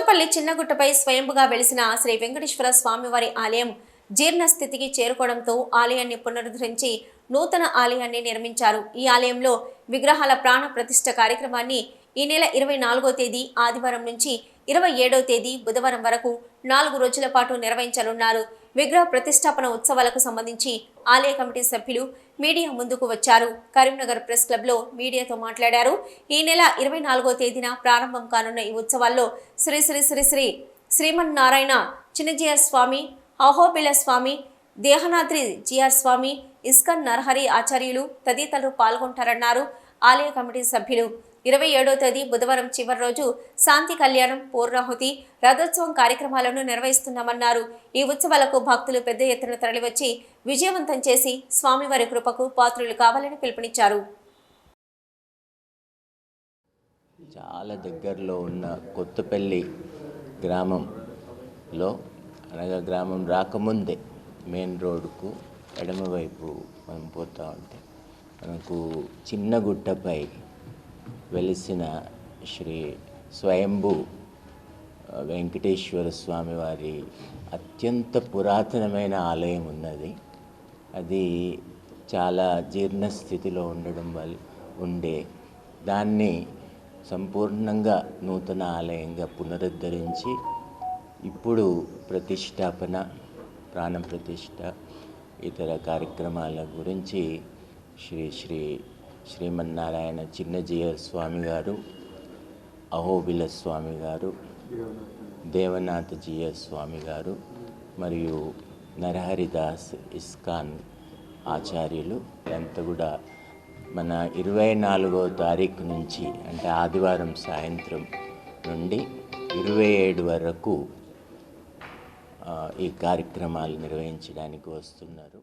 కొత్తపల్లి చిన్నగుట్టపై స్వయంభుగా వెలిసిన శ్రీ వెంకటేశ్వర స్వామివారి ఆలయం జీర్ణస్థితికి చేరుకోవడంతో ఆలయాన్ని పునరుద్ధరించి నూతన ఆలయాన్ని నిర్మించారు. ఈ ఆలయంలో విగ్రహాల ప్రాణ ప్రతిష్ట కార్యక్రమాన్ని ఈ నెల ఇరవై నాలుగో తేదీ ఆదివారం నుంచి ఇరవై ఏడో తేదీ బుధవారం వరకు నాలుగు రోజుల పాటు నిర్వహించనున్నారు. విగ్రహ ప్రతిష్టాపన ఉత్సవాలకు సంబంధించి ఆలయ కమిటీ సభ్యులు మీడియా ముందుకు వచ్చారు. కరీంనగర్ ప్రెస్ క్లబ్లో మీడియాతో మాట్లాడారు. ఈ నెల ఇరవై నాలుగో తేదీన ప్రారంభం కానున్న ఈ ఉత్సవాల్లో శ్రీ శ్రీ శ్రీ శ్రీ శ్రీమన్నారాయణ చిన్నజీయ స్వామి అహోబిల స్వామి దేహనాద్రి జిఆర్ స్వామి ఇస్కన్ నరహరి ఆచార్యులు తదితరులు పాల్గొంటారన్నారు. ఆలయ కమిటీ సభ్యులు ఇరవై ఏడో తేదీ బుధవారం చివరి రోజు శాంతి కళ్యాణం పూర్ణాహుతి రథోత్సవం కార్యక్రమాలను నిర్వహిస్తున్నామన్నారు. ఈ ఉత్సవాలకు భక్తులు పెద్ద ఎత్తున తరలివచ్చి విజయవంతం చేసి స్వామివారి కృపకు పాత్రులు కావాలని పిలుపునిచ్చారు. చాలా దగ్గరలో ఉన్న కొత్తపల్లి గ్రామంలో అనగా గ్రామం రాకముందే మెయిన్ రోడ్డుకు ఎడమవైపు మనం పోతూ ఉంటే మనకు చిన్న గుట్టపై వెలిసిన శ్రీ స్వయంభూ వెంకటేశ్వర స్వామి వారి అత్యంత పురాతనమైన ఆలయం ఉన్నది. అది చాలా జీర్ణ స్థితిలో ఉండడం వల్ల ఉండే. దాన్ని సంపూర్ణంగా నూతన ఆలయంగా పునరుద్ధరించి ఇప్పుడు ప్రతిష్టాపన ప్రాణ ప్రతిష్ట ఇతర కార్యక్రమాల గురించి శ్రీ శ్రీ శ్రీమన్నారాయణ చిన్నజీయ స్వామి గారు అహోబిల స్వామి గారు దేవనాథజీయ స్వామి గారు మరియు నరహరిదాస్ ఇస్కాన్ ఆచార్యులు ఇదంతా కూడా మన ఇరవై నాలుగో తారీఖు నుంచి అంటే ఆదివారం సాయంత్రం నుండి ఇరవై ఏడు వరకు ఈ కార్యక్రమాలు నిర్వహించడానికి వస్తున్నారు.